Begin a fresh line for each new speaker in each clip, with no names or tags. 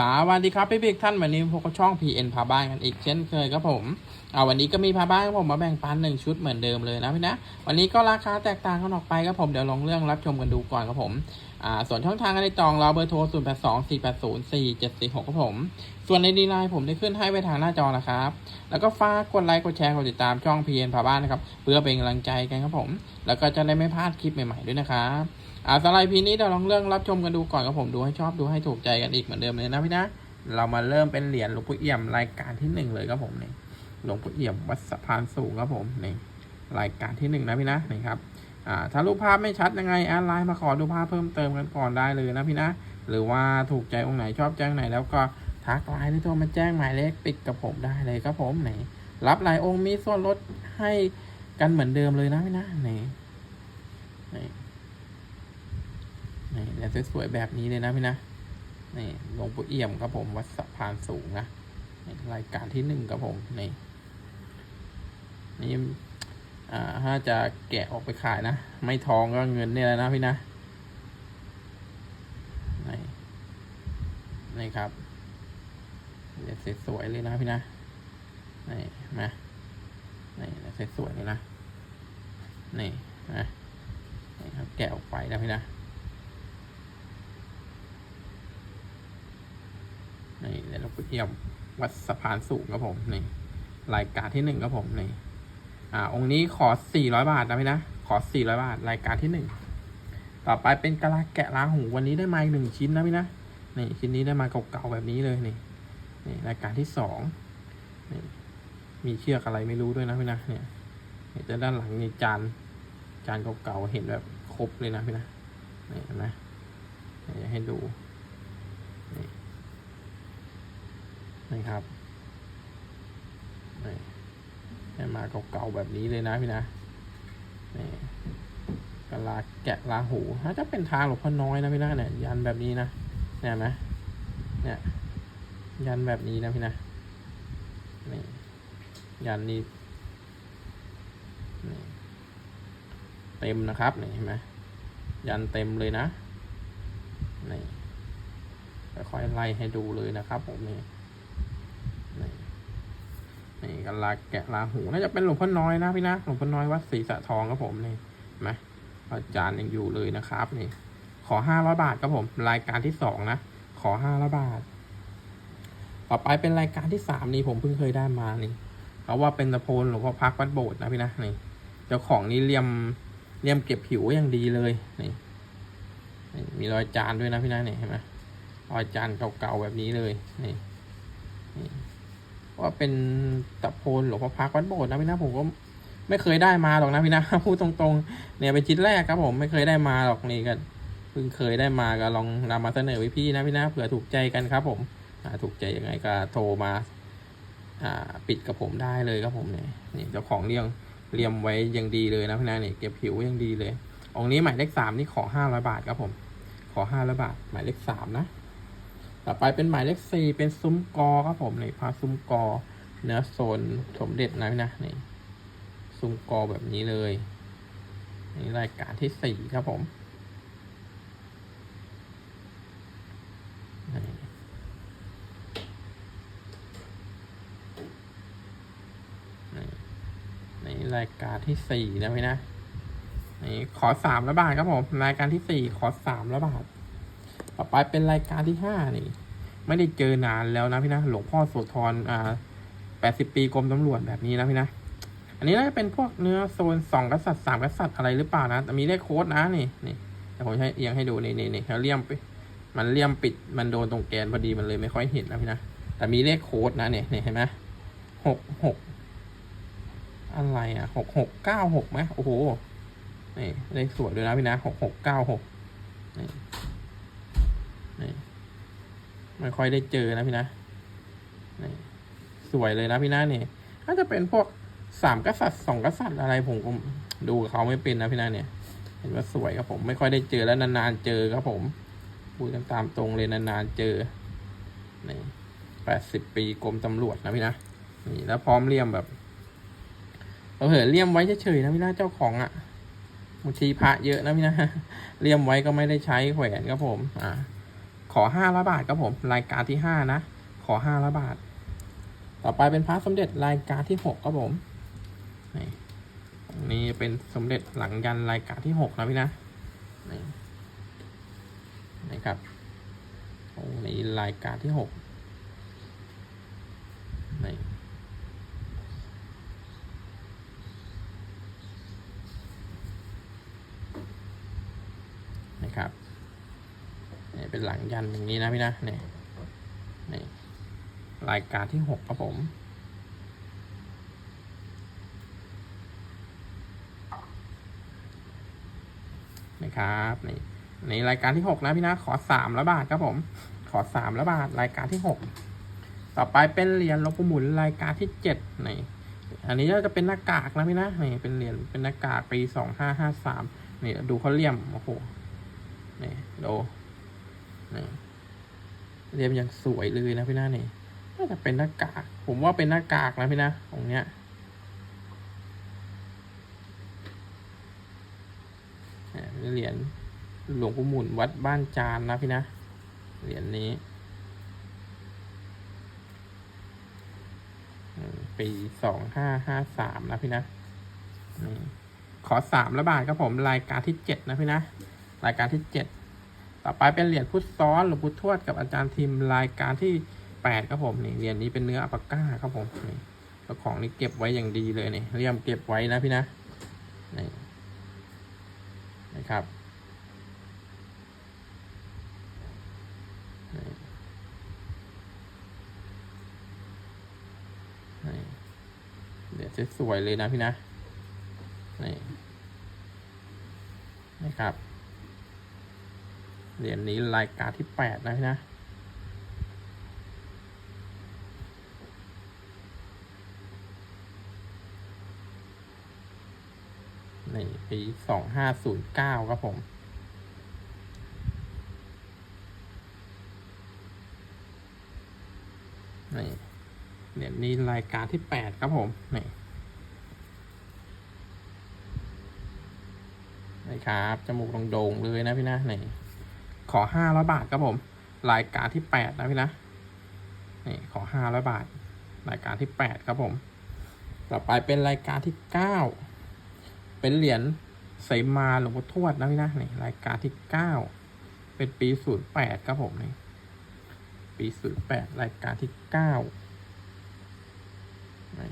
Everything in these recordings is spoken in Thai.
สวัสดีครับพี่บิ๊กท่านวันนี้พวกบช่อง PN พาบ้านกันอีกเช่นเคยครับผมเอาวันนี้ก็มีพาบ้านครับผมมาแบ่งปันหนึ่งชุดเหมือนเดิมเลยนะพี่นะ วันนี้ก็ราคาแตกต่างกันออกไปครับผมเดี๋ยวลองเรื่องรับชมกันดูก่อนครับผมอ่าส่วนช่องทางการติดต่อเราเบอร์โทร 0 8 2 4 8 0 4 7 4 6ครับผม ส่วนในดีไลน์ผมได้ขึ้นให้ไว้ทางหน้าจอนะครับ แล้วก็ฝากกดไลค์กดแชร์กดติดตามช่อง PN พาบ้านนะครับเพื่อเป็นกำลังใจกันครับผม แล้วก็จะได้ไม่พลาดคลิปใหม่ๆด้วยนะครับ อ่าสไลด์พีนี้เดี๋ยวลองเรื่องรับชมกันดูก่อนครับผมดูให้ชอบดูให้ถูกใจกันอีกเหมือนเดิมเลยนะพี่นะ เรามาเริ่มเป็นเหรียญหลวงปู่เอี่ยมรายการที่หนึ่งเลยครับผมนี่หลวงปู่เอี่ยมวัดสะพานสูงครับผมนี่รายการที่หนึ่งนะพี่นะนี่ครับอ่าถ้ารูปภาพไม่ชัดยังไงแอดไลน์มาขอดูภาพเพิ่มเติมกันก่อนได้เลยนะพี่นะ หรือว่าถูกใจองค์ไหนชอบแจ้งไหน แล้วก็ทักไลน์หรือโทรมาแจ้งหมายเลขปิดกับผมได้เลยครับผมนี่รับหลายองค์มีส่วนลดให้กันเหมือนเดิมเลยนะพี่นะนี่นี่ นี่แล้วสวยๆแบบนี้เลยนะพี่นะนี่หลวงปู่เอี่ยมครับผมวัดสะพานสูงนะรายการที่หนึ่งครับผมนี่นี่อ่าถ้าจะแกะออกไปขายนะ ไม่ทองก็เงินเนี่ยแหละนะพี่นะนี่นี่ครับเดี๋ยวสวยๆเลยนะพี่นะนี่มานี่เดี๋ยวสวยเลยนะ นี่นะนี่ครับแกะออกไปนะพี่นะ นี่เดี๋ยวเราไปเที่ยววัดสะพานสูงครับผมนี่รายการที่หนึ่งครับผมนี่อ่า องค์นี้ขอสี่ร้อยบาทนะพี่นะขอสี่ร้อยบาทรายการที่หนึ่งต่อไปเป็นกะลาแกะล้างหูวันนี้ได้มาอีกหนึ่งชิ้นนะพี่นะนี่ชิ้นนี้ได้มาเก่าๆแบบนี้เลยนี่นี่รายการที่สองนี่มีเชือกอะไรไม่รู้ด้วยนะพี่นะเนี่ยนี่แต่ด้านหลังมีจานจานเก่าๆเห็นแบบครบเลยนะพี่นะนี่เห็นไหมนี่ให้ดูนี่ นะครับนี่ให้มาเก่าๆแบบนี้เลยนะพี่นะนี่กะลาแกะลาหูน่าจะเป็นทางหลวงพ่อน้อยนะพี่นะเนี่ยยันแบบนี้นะเนี่ยนไหมเนี่ยยันแบบนี้นะพี่นะนี่ยันนี้นี่เต็มนะครับนี่เห็นไหมยันเต็มเลยนะนี่ค่อยๆไล่ให้ดูเลยนะครับผมนี่นี่ นี่กันลาแกะลาหูน่าจะเป็นหลวงพ่อน้อยนะพี่นะหลวงพ่อน้อยวัดศรีสะทองครับผมนี่เห็นไหมอาจารย์ยังอยู่เลยนะครับนี่ ขอห้าร้อยบาทครับผม รายการที่สองนะขอห้าร้อยบาท ต่อไปเป็นรายการที่สามนี่ผมเพิ่งเคยได้มานี่เขาว่าเป็นตะโพนหลวงพ่อพักวัดโบสถ์นะพี่นะนี่เจ้าของนี่เลี่ยมเลี่ยมเก็บผิวอย่างดีเลยนี่มีรอยจานด้วยนะพี่นะนี่เห็นไหมรอยจานเก่าๆแบบนี้เลยนี่นี่ ว่าเป็นตะโพนหลวงพ่อพักวัดโบสถ์นะพี่นะผมก็ไม่เคยได้มาหรอกนะพี่นะพูดตรงๆ เนี่ยเป็นชิ้นแรกครับผมไม่เคยได้มาหรอกนี่ก็เพิ่งเคยได้มาก็ลองนำมาเสนอพี่ๆนะพี่นะเผื่อถูกใจกันครับ ผมถูกใจยังไงก็โทรมาอ่าปิดกับผมได้เลยครับผมเนี่ยนี่เจ้าของเรียงเรียมไว้ยังดีเลยนะพี่นะนี่เก็บผิวยังดีเลยองนี้หมายเลขสามนี่ขอห้าร้อยบาทครับผม ขอห้าร้อยบาทหมายเลขสามนะ ต่อไปเป็นหมายเลขสี่เป็นซุ้มกอครับผมนี่พาซุ้มกอเนื้อโซนสมเด็จนะพี่นะนี่ซุ้มกอแบบนี้เลยนี่รายการที่สี่ครับผมนี่นี่นี่รายการที่สี่นะพี่นะนี่ขอสามร้อยบาทครับผมรายการที่สี่ขอสามร้อยบาท ต่อไปเป็นรายการที่ห้านี่ ไม่ได้เจอนานแล้วนะพี่นะ หลวงพ่อโสธรอ่าแปดสิบปีกรมตำรวจแบบนี้นะพี่นะ อันนี้น่าจะเป็นพวกเนื้อโซนสองกษัตริย์สามกษัตริย์อะไรหรือเปล่านะแต่มีเลขโค้ดนะนี่นี่แต่ผมให้เอียงให้ดูนี่นี่นี่เขาเลี่ยมไปมันเลี่ยมปิดมันโดนตรงแกนพอดีมันเลยไม่ค่อยเห็นนะพี่นะแต่มีเลขโค้ดนะเนี่ยนี่เห็นไหมหกหกอะไรอะหกหกเก้าหกไหมโอ้โหนี่เลขสวยด้วยนะพี่นะหกหกเก้าหกนี่ นี่ไม่ค่อยได้เจอนะพี่นะนี่สวยเลยนะพี่นะนี่น่าจะเป็นพวกสามกษัตริย์สองกษัตริย์อะไรผมก็ดูเขาไม่เป็นนะพี่นะเนี่ยเห็นว่าสวยครับผมไม่ค่อยได้เจอแล้วนานๆเจอครับผมพูดกันตามตรงเลยนานๆเจอนี่แปดสิบปีกรมตำรวจนะพี่นะนี่แล้วพร้อมเลี่ยมแบบเราเห็นเลี่ยมไว้เฉยๆนะพี่นะเจ้าของอะ่ะบางทีพระเยอะนะพี่นะเลี่ยมไว้ก็ไม่ได้ใช้แขวนครับผม อ่า อห้าร้อยบาทครับผม รายการที่ห้านะ ขอห้าร้อยบาท ต่อไปเป็นพระสมเด็จรายการที่หกครับผมนี่อันนี่เป็นสมเด็จหลังยันรายการที่หกนะพี่นะนี่นะครับโอ้นี่รายการที่หกนี่นะครับ นี่เป็นหลังยันอย่างนี้นะพี่นะนี่นี่รายการที่หกครับผมนะครับนี่นี่รายการที่หกนะพี่นะขอสามละบาทครับผม ขอสามละบาทรายการที่หกต่อไปเป็นเหรียญลวงปู่หมุนรายการที่เจ็ดนี่อันนี้ก็จะเป็นหน้ากากนะพี่นะนี่เป็นเหรียญเป็นหน้ากากปีสองห้าห้าสามนี่ดูเขาเลี่ยมโอ้โหนี่ดู เรียมอย่างสวยเลยนะพี่หน้านี่น่าจะเป็นหน้ากาก ผมว่าเป็นหน้ากากนะพี่นะตรงเนี้ยเหรียญหลวงปู่หมุนวัดบ้านจานนะพี่นะ เหรียญนี้ ปีสองห้าห้าสามนะพี่นะ ขอสามละบาทครับผมรายการที่เจ็ดนะพี่นะ รายการที่เจ็ด ต่อไปเป็นเหรียญพุทธซ้อนหรือพุทธทวดกับอาจารย์ทีมรายการที่แปดครับผมนี่เหรียญนี้เป็นเนื้ออัปปาก้าครับผมนี่เจ้าของนี่เก็บไว้อย่างดีเลยนี่เรียมเก็บไว้นะพี่นะนี่นะครับนี่นี่เหรียญสวยเลยนะพี่นะนี่นะครับ เหรียญนี้รายการที่แปดนะพี่นะนี่ปีสองห้าศูนย์เก้าครับผมนี่เหรียญนี้รายการที่แปดครับผมนี่นี่ครับ จมูกโด่งๆเลยนะพี่นะนี่ ขอห้าร้อยบาทครับผมรายการที่แปดนะพี่นะนี่ขอห้าร้อยบาท รายการที่แปดครับผม ต่อไปเป็นรายการที่เก้าเป็นเหรียญใสมาหลวงพ่อทวดนะพี่นะนี่รายการที่เก้าเป็นปีศูนย์แปดครับผมนี่ปีศูนย์แปดรายการที่เก้านี่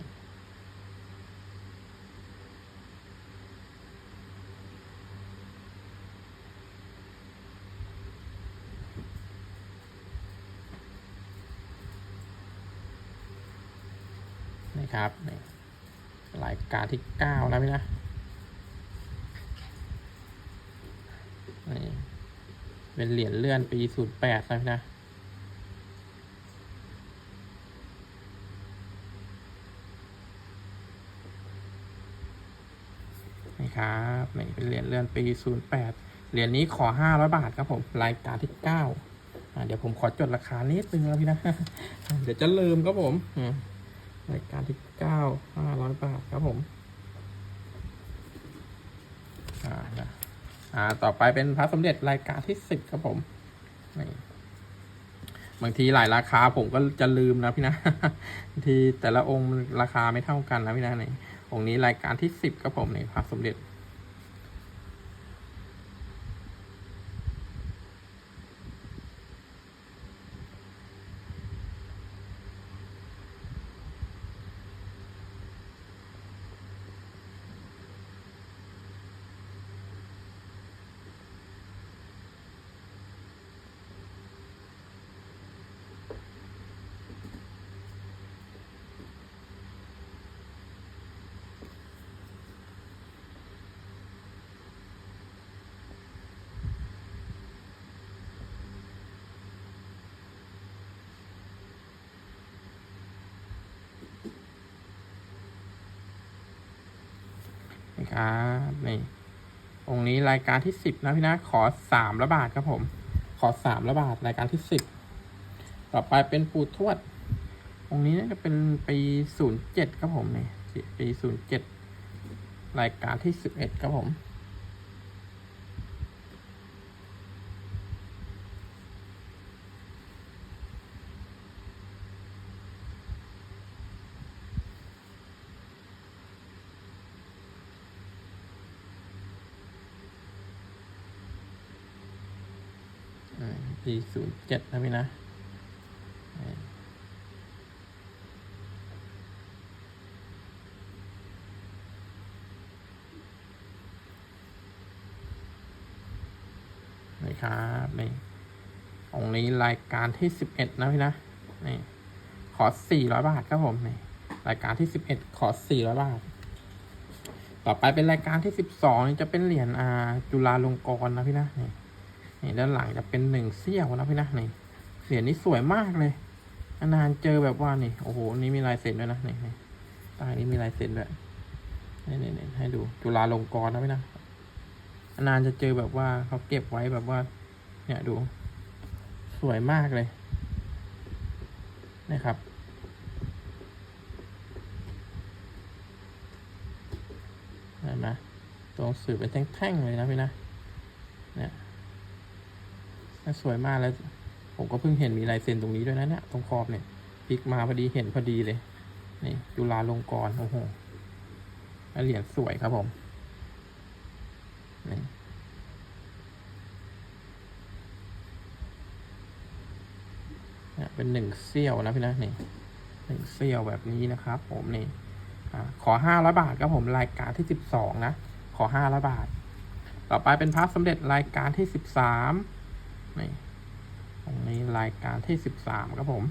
ครับรายการที่เก้าแล้วพี่นะนี่เป็นเหรียญเลื่อนปีศูนย์แปดนะพี่นะนี่ครับนี่เป็นเหรียญเลื่อนปีศูนย์แปดเหรียญนี้ขอห้าร้อยบาทครับผมรายการที่เก้าอ่าเดี๋ยวผมขอจดราคานิดนึงแล้วพี่นะ เดี๋ยวจะลืมครับผมอืม รายการที่เก้าห้าร้อยบาทครับผมอ่านะอ่าต่อไปเป็นพระสมเด็จรายการที่สิบครับผมนี่บางทีหลายราคาผมก็จะลืมนะพี่นะบางทีแต่ละองค์ราคาไม่เท่ากันนะพี่นะนี่องค์นี้รายการที่สิบครับผมนี่พระสมเด็จ นี่ครับนี่องค์นี้รายการที่สิบนะพี่นะขอสามละบาทครับผม ขอสามละบาทรายการที่สิบต่อไปเป็นปูทวด องค์นี้น่าจะเป็นปีศูนย์เจ็ดครับผมนี่ปีศูนย์เจ็ดรายการที่สิบเอ็ดครับผม สี่ศูนย์เจ็ดนะพี่นะนี่ครับนี่องนี้รายการที่สิบเอ็ดนะพี่นะนี่ขอสี่ร้อยบาทครับผมนี่รายการที่สิบเอ็ดขอสี่ร้อยบาท ต่อไปเป็นรายการที่สิบสองนี่จะเป็นเหรียญอาจุฬาลงกรณ์นะพี่นะนี่ นี่ด้านหลังจะเป็นหนึ่งเสี้ยวนะพี่นะนี่เหรียญนี้สวยมากเลยนานเจอแบบว่านี่โอ้โหนี่มีลายเซ็นด้วยนะนี่นี่ใต้นี้มีลายเซ็นด้วยนี่นี่นี่ให้ดูจุฬาลงกรณ์นะพี่นะนานจะเจอแบบว่าเขาเก็บไว้แบบว่า เนี่ยดู สวยมากเลยนะครับเห็นไหมตัวหนังสื่อเป็นแท่งๆเลยนะพี่นะเนี่ย สวยมากแล้ว ผมก็เพิ่งเห็นมีลายเซ็นตรงนี้ด้วยนะเนี่ยตรงขอบเนี่ยพลิกมาพอดีเห็นพอดีเลย นี่จุฬาลงกรณ์โอ้โหเหรียญสวยครับผมนี่เนี่ยเป็นหนึ่งเซี่ยวนะพี่นะนี่หนึ่งเซี่ยวแบบนี้นะครับ ผมนี่ขอห้าร้อยบาทครับผมรายการที่สิบสองนะ ขอห้าร้อยบาท ต่อไปเป็นพระสมเด็จรายการที่สิบสาม นี่ตรงนี้รายการที่สิบสามครับผม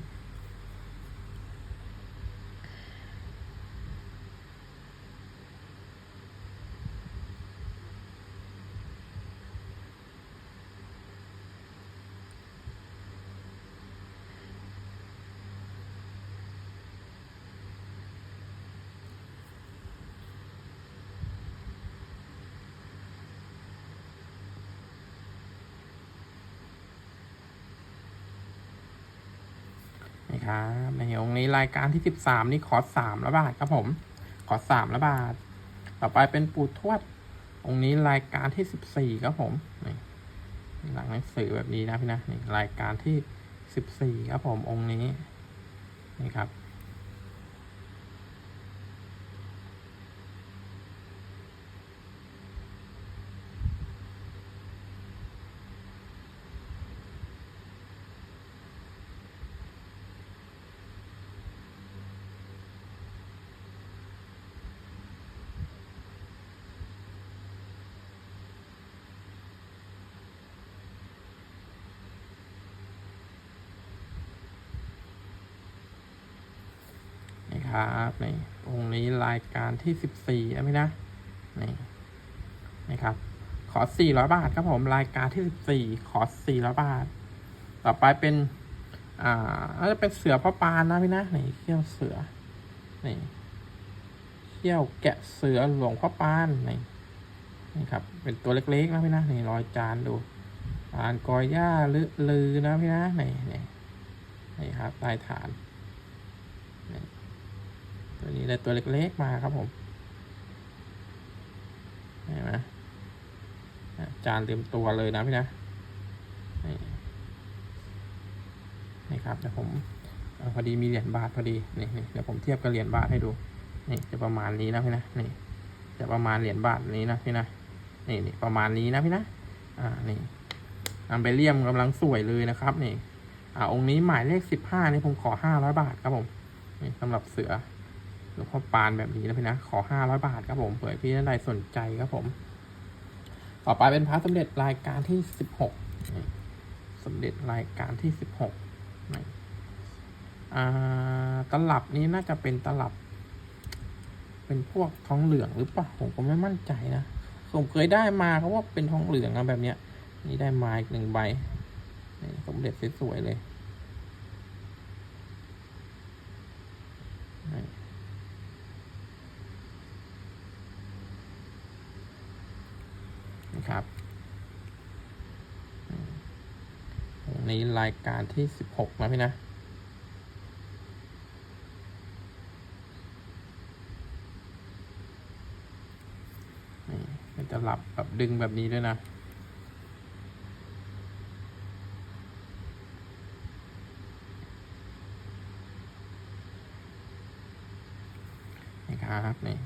นี่ครับ ในองค์นี้รายการที่สิบสามนี่ขอสามละบาทครับผม ขอสามละบาท ต่อไปเป็นปูทวด องค์นี้รายการที่สิบสี่ครับผมนี่หลังหนังสือแบบนี้นะพี่นะนี่รายการที่สิบสี่ครับผมองค์นี้นี่ครับ นี่ครับนี่องค์นี้รายการที่สิบสี่นะพี่นะนี่นี่ครับขอสี่ร้อยบาทครับผมรายการที่สิบสี่ขอสี่ร้อยบาท ต่อไปเป็น อ่าน่าจจะเป็นเสือพ่อปานนะพี่นะนี่เขี้ยวเสือนี่เขี้ยวแกะเสือหลวงพ่อปานนี่นี่ครับ เป็นตัวเล็กๆนะพี่นะนี่รอยจานดูปานกอยย่าลือลือนะพี่นะนี่นี่นี่ครับใต้ฐาน ตัวนี้ได้ตัวเล็กๆมาครับผมเห็นไหมจานเต็มตัวเลยนะพี่นะนี่นี่ครับเดี๋ยวผมพอดีมีเหรียญบาทพอดีนี่นี่เดี๋ยวผมเทียบกับเหรียญบาทให้ดูนี่จะประมาณนี้นะพี่นะนี่จะประมาณเหรียญบาทนี้นะพี่นะนี่นี่ประมาณนี้นะพี่นะอ่านี่อัมเบเลียมกำลังสวยเลยนะครับนี่อ่าองค์นี้หมายเลขสิบห้านี่ผมขอห้าร้อยบาทครับผมนี่สำหรับเสือ หลวงพ่อปานแบบนี้นะพี่นะ ขอห้าร้อยบาทครับผมเผื่อพี่ท่านใดสนใจครับผม ต่อไปเป็นพระสมเด็จรายการที่สิบหกสมเด็จรายการที่สิบหกตลับนี้น่าจะเป็นตลับ เป็นพวกทองเหลืองหรือเปล่าผมก็ไม่มั่นใจนะผมเคยได้มาเขาว่าเป็นทองเหลืองนะแบบเนี้ย นี่ได้มาอีกหนึ่งใบสมเด็จสวยๆเลยนี่ นะ ครับอืมตรงนี้รายการที่สิบหกนะพี่นะมันจะหลับแบบดึงแบบนี้ด้วยนะนี่ครับนี่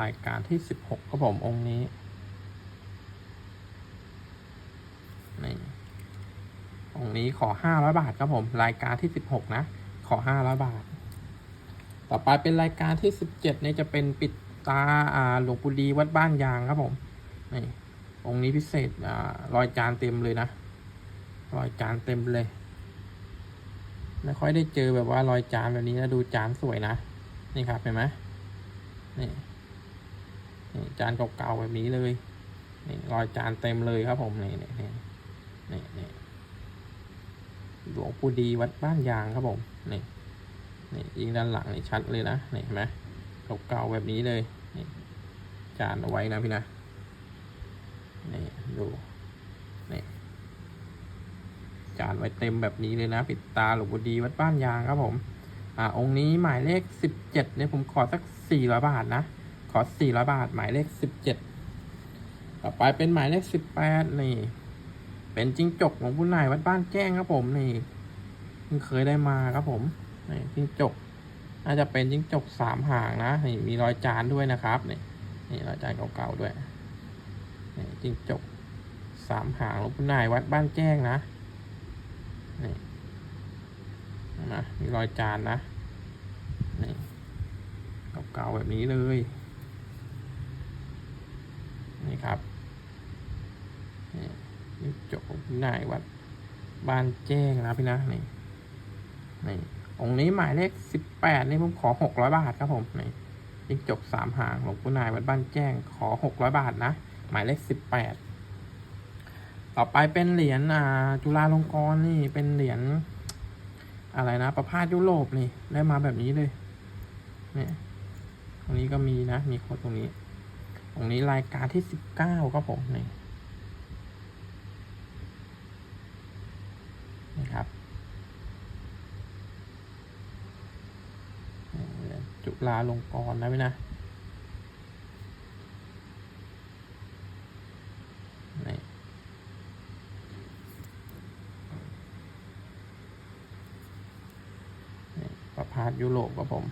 รายการที่สิบหกครับผมองค์นี้นี้ขอห้าร้อยบาทครับผม รายการที่สิบหกนะ ขอห้าร้อยบาท ต่อไปเป็นรายการที่สิบเจ็ดนี่ยจะเป็นปิดตาอ่าหลวงปู่ดีวัดบ้านยางครับผมนี่องค์นี้พิเศษอ่ารอยจานเต็มเลยนะรอยจานเต็มเลยไม่ค่อยได้เจอแบบว่ารอยจานแบบนี้นะดูจานสวยนะ นี่ครับเห็นไหมนี่ จานเก่าๆแบบนี้เลยนี่รอยจานเต็มเลยครับผมนี่นี่นี่นี่นี่หลวงปู่ดีวัดบ้านยางครับผมนี่นี่ยิงด้านหลังนี่ชัดเลยนะนี่เห็นไหมเก่าๆแบบนี้เลยนี่จานเอาไว้นะพี่นะนี่ดูนี่จานไว้เต็มแบบนี้เลยนะ ปิดตาหลวงปู่ดีวัดบ้านยางครับผม อ่าองค์นี้หมายเลขสิบเจ็ดเนี่ยผมขอสักสี่ร้อยบาทนะ ขอสี่ร้อยบาท หมายเลขสิบเจ็ดต่อไปเป็นหมายเลขสิบแปดนี่ เป็นจิ้งจกของผู้นายวัดบ้านแจ้งครับผมนี่เพิ่งเคยได้มาครับผมนี่จิ้งจก น่าจะเป็นจิ้งจกสามหางนะนี่มีรอยจานด้วยนะครับนี่นี่รอยจานเก่าๆด้วยนี่จิ้งจกสามหางหลวงปู่นายวัดบ้านแจ้งนะนี่นะมีรอยจานนะนี่เก่าๆแบบนี้เลย นี่ครับนี่จบพี่นายวัดบ้านแจ้งนะพี่นะนี่นี่องค์นี้หมายเลขสิบแปดนี่ผมขอหกร้อยบาทครับผมนี่ยิ่งจบสามหางหลวงปู่นายวัดบ้านแจ้งขอหกร้อยบาทนะ หมายเลขสิบแปดต่อไปเป็นเหรียญอ่าจุฬาลงกรณ์นี่เป็นเหรียญอะไรนะ ประพาสยุโรปนี่ได้มาแบบนี้เลยเนี่ยตรงนี้ก็มีนะ มีโค้ดตรงนี้ ตรงนี้รายการที่สิบเก้าครับผมนี่นี่ครับจุฬาลงกรณ์นะพี่นะนี่นี่ประพาสยุโรปครับผม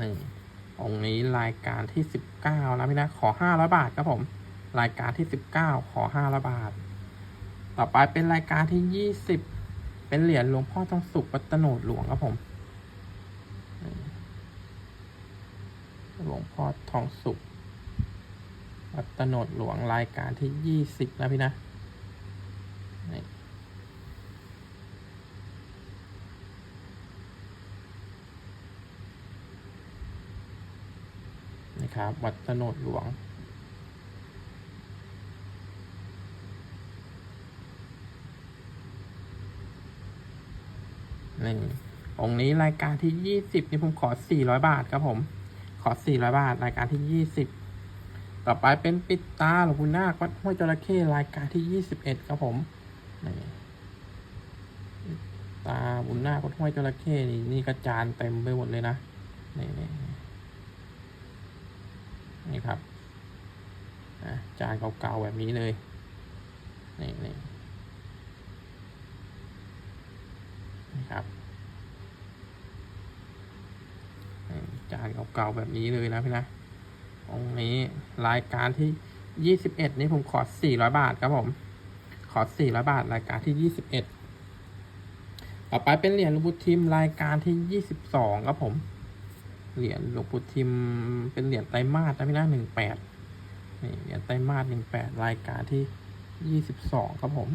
นี่องค์นี้รายการที่สิบเก้านะพี่นะ ขอห้าร้อยบาทครับผม รายการที่สิบเก้าขอห้าร้อยบาท ต่อไปเป็นรายการที่ยี่สิบเป็นเหรียญหลวงพ่อทองสุขวัตโนดหลวงครับผมหลวงพ่อทองสุขวัตโนดหลวงรายการที่ยี่สิบนะพี่นะ นะครับ วัดโตโนดหลวง นี่องค์นี้รายการที่ยี่สิบนี่ผมขอสี่ร้อยบาทครับผม ขอสี่ร้อยบาท รายการที่ยี่สิบต่อไปเป็นปิดตาหลวงปู่นาควัดห้วยจระเข้รายการที่ยี่สิบเอ็ดครับผมนี่ตาบุญนาควัดห้วยจระเข้นี่นี่กระจานเต็มไปหมดเลยนะนี่ นี่ครับจานเก่าๆแบบนี้เลยนี่นี่นี่ครับจานเก่าๆแบบนี้เลยนะพี่นะองนี้รายการที่ยี่สิบเอ็ดนี่ผมขอสี่ร้อยบาทครับผม ขอสี่ร้อยบาท รายการที่ยี่สิบเอ็ดต่อไปเป็นเหรียญหลวงปู่ทิมรายการที่ยี่สิบสองครับผม เหรียญหลวงปู่ทิมเป็นเหรียญไตรมาสนะพี่นะหนึ่งแปดนี่เหรียญไตรมาสหนึ่งแปดรายการที่ยี่สิบสองครับผม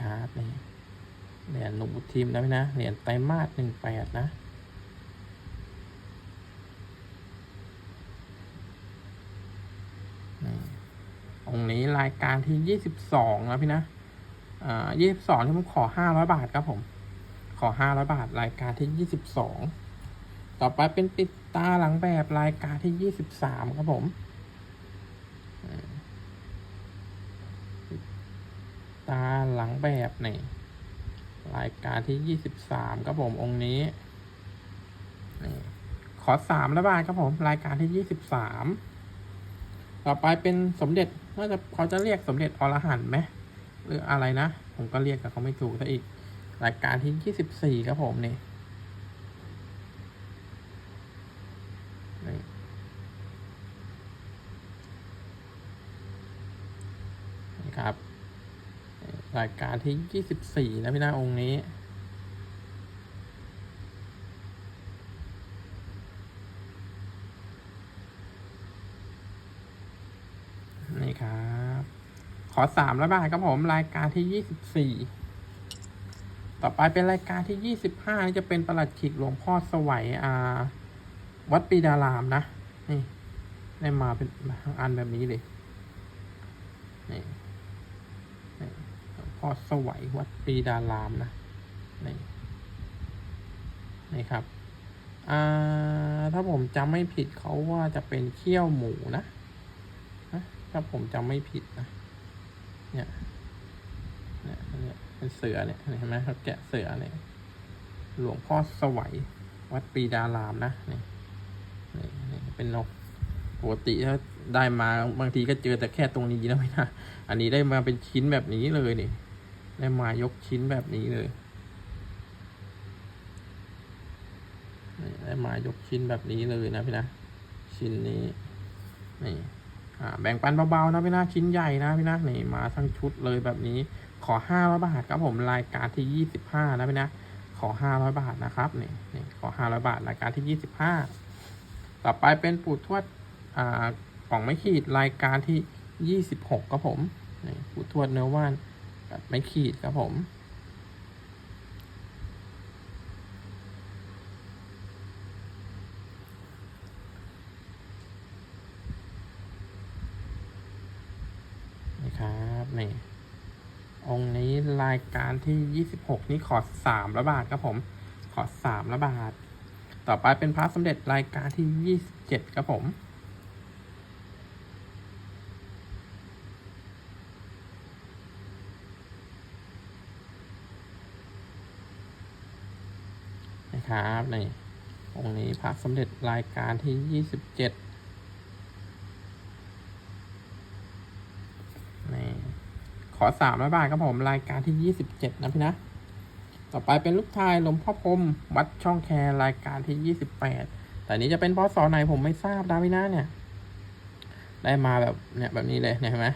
ครับนี่เหรียญหลวงปู่ทิมนะพี่นะเหรียญไตรมาสหนึ่งแปดนะองนี้รายการที่ยี่สิบสองนะพี่นะอ่ายี่สิบสองที่ผมขอห้าร้อยบาทครับผม ขอห้าร้อยบาทรายการที่ยี่สิบสองต่อไปเป็นปิดตาหลังแบบรายการที่ยี่สิบสามครับผม ตาหลังแบบนี่รายการที่ยี่สิบสามครับผมองค์นี้นี่ขอสามละบาทครับผมรายการที่ยี่สิบสามต่อไปเป็นสมเด็จน่าจะเขาจะเรียกสมเด็จอรหันต์ไหมหรืออะไรนะ ผมก็เรียกกับเขาไม่ถูกซะอีก รายการที่ยี่สิบสี่ครับผมนี่นี่ นะครับ รายการที่ยี่สิบสี่นะพี่นาองค์นี้ นี่ครับ ขอสามร้อยบาทครับผมรายการที่ยี่สิบสี่ต่อไปเป็นรายการที่ยี่สิบห้าจะเป็นประหลัดขิกหลวงพ่อสวัยอ่าวัดปีดารามนะ นี่ ได้มาเป็นอันแบบนี้เลย นี่ นี่ วงพ่อสวัยวัดปีดารามนะนี่นี่ครับอ่าถ้าผมจำไม่ผิดเขาว่าจะเป็นเขี้ยวหมูนะนะถ้าผมจำไม่ผิดนะเนี่ยเนี่ยเนี่ยเป็นเสือเนี่ยเห็นไหมเขาแกะเสือเนี่ยหลวงพ่อสวัยวัดปีดารามนะนี่นี่นี่เป็นนกปกติถ้าได้มาบางทีก็เจอแต่แค่ตรงนี้นะไม่นะอันนี้ได้มาเป็นชิ้นแบบนี้เลยนี่ ได้มายกชิ้นแบบนี้เลยได้มายกชิ้นแบบนี้เลยนะพี่นะ ชิ้นนี้นี่อ่าแบ่งปันเบาๆนะพี่นะชิ้นใหญ่นะพี่นะนี่มาทั้งชุดเลยแบบนี้ ขอห้าร้อยบาทครับผมรายการที่ยี่สิบห้านะพี่นะขอห้าร้อยบาทนะครับนี่นี่ขอห้าร้อยบาทรายการที่ยี่สิบห้าต่อไปเป็นปู่ทวดอ่ากล่องไม้ขีดรายการที่ยี่สิบหกครับผมนี่ปู่ทวดเนื้อว่าน กับไม้ขีดครับผมนี่ครับนี่องค์นี้รายการที่ยี่สิบหกนี่ขอสามละบาทครับผม ขอสามละบาท ต่อไปเป็นพระสมเด็จรายการที่ยี่สิบเจ็ดครับผม นะครับนี่องค์นี้พระสมเด็จรายการที่ยี่สิบเจ็ดนี่ขอสามร้อยบาทครับผมรายการที่ยี่สิบเจ็ดนะพี่นะ ต่อไปเป็นลูกชายหลวงพ่อพรมวัดช่องแครรายการที่ยี่สิบแปดแต่นี้จะเป็นพศไหนผมไม่ทราบนะพี่นะเนี่ย ได้มาแบบเนี่ยแบบนี้เลยเห็นไหม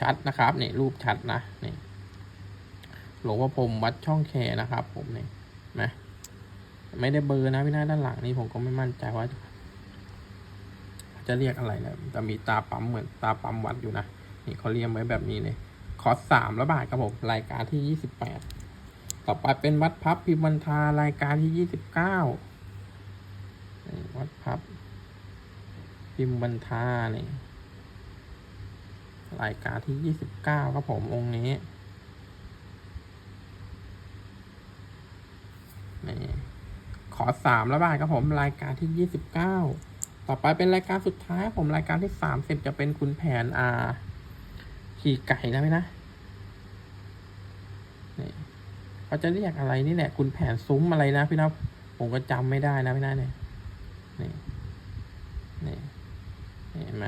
ชัดนะครับนี่รูปชัดนะนี่หลวงพ่อพรมวัดช่องแคนะครับผมนี่ นไมไม่ได้เบอร์นะพี่นะด้านหลังนี่ผมก็ไม่มั่นใจว่า จะเรียกอะไรนะแต่มีตาปั๊มเหมือนตาปั๊มวัดอยู่นะนี่เขาเรียงไว้แบบนี้เลยขอสสามละบาทครับผมรายการที่ยี่สิบแปดต่อไปเป็นวัดพับพิมพ์บันทารายการที่ยี่สิบเก้าวัดพับพิมพ์บันทานี่รายการที่ยี่สิบเก้าครับผมองค์นี้ นี่ขอสามละบาทครับผมรายการที่ยี่สิบเก้าต่อไปเป็นรายการสุดท้ายผมรายการที่สามสิบจะเป็นคุณแผนอาขี่ไก่นะไหมนะนี่เขาจะเรียกอะไรนี่แหละ คุณแผนซุ้มอะไรนะพี่นะผมก็จำไม่ได้นะพี่นะเนี่ยนี่นี่นี่เห็นไหม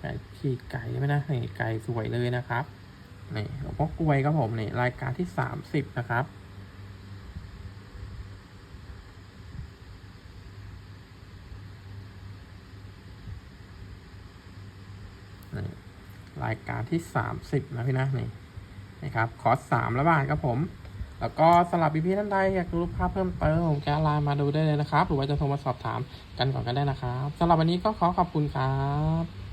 ไก่ขี่ไก่ไหมนะนี่ไก่สวยเลยนะครับนี่หลวงพ่อกลวยครับผมนี่รายการที่สามสิบนะครับ นี่ รายการที่สามสิบนะพี่นะนี่นะครับขอสามละบาทครับผม แล้วก็สำหรับพี่ๆท่านใดอยากดูรูปภาพเพิ่มเติมผมจะไลน์มาดูได้เลยนะครับ หรือว่าจะโทรมาสอบถามกันก่อนก็ได้นะครับสำหรับวันนี้ก็ขอขอบคุณครับ